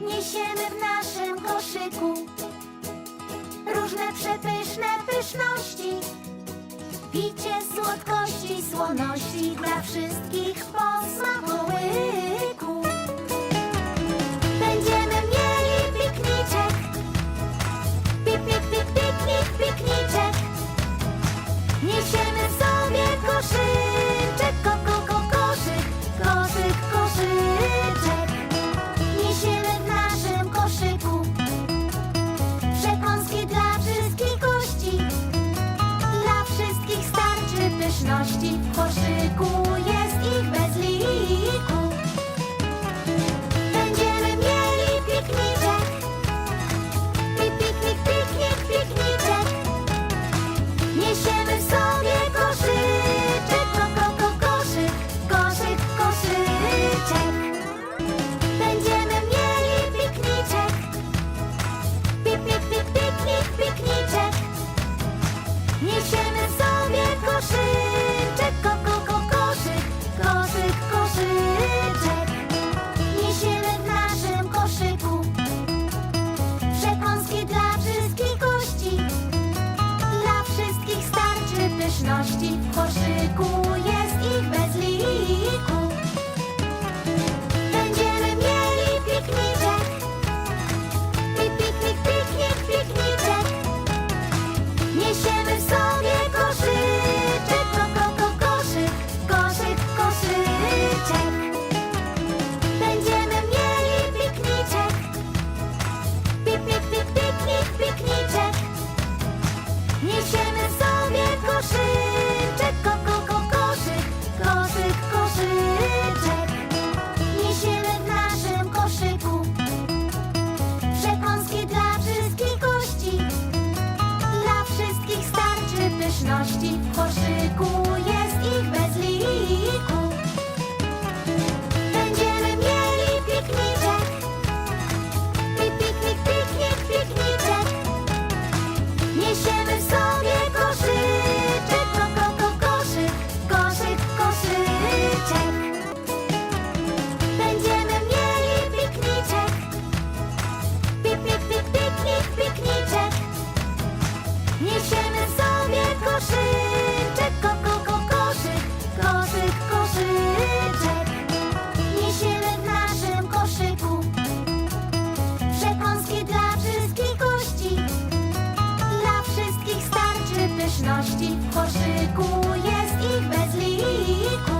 niesiemy w naszym koszyku różne przepyszne pyszności. Picie słodkości, słoności dla wszystkich posmakołyku. Będziemy mieli pikniczek, piknik, pik, piknik, pikniczek. Niesiemy piękności w koszyku. w koszyku jest ich bez liku. Będziemy mieli pikniczek i piknik, piknik, pikniczek. Niesiemy w sobie koszyczek, ko, ko, ko, koszyk, koszyk, koszyczek. Będziemy mieli pikniczek, piknik, pik, piknik, pikniczek. Niesiemy koszyczek, ko, ko, ko, koszyk, koszyk, koszyczek. Niesiemy w naszym koszyku przekąski dla wszystkich gości. Dla wszystkich starczy pyszności w koszyku. Niesiemy sobie koszyczek, ko, ko, ko, koszyk, koszyk, koszyczek. Niesiemy w naszym koszyku przekąski dla wszystkich gości. Dla wszystkich starczy pyszności, w koszyku jest ich bez liku.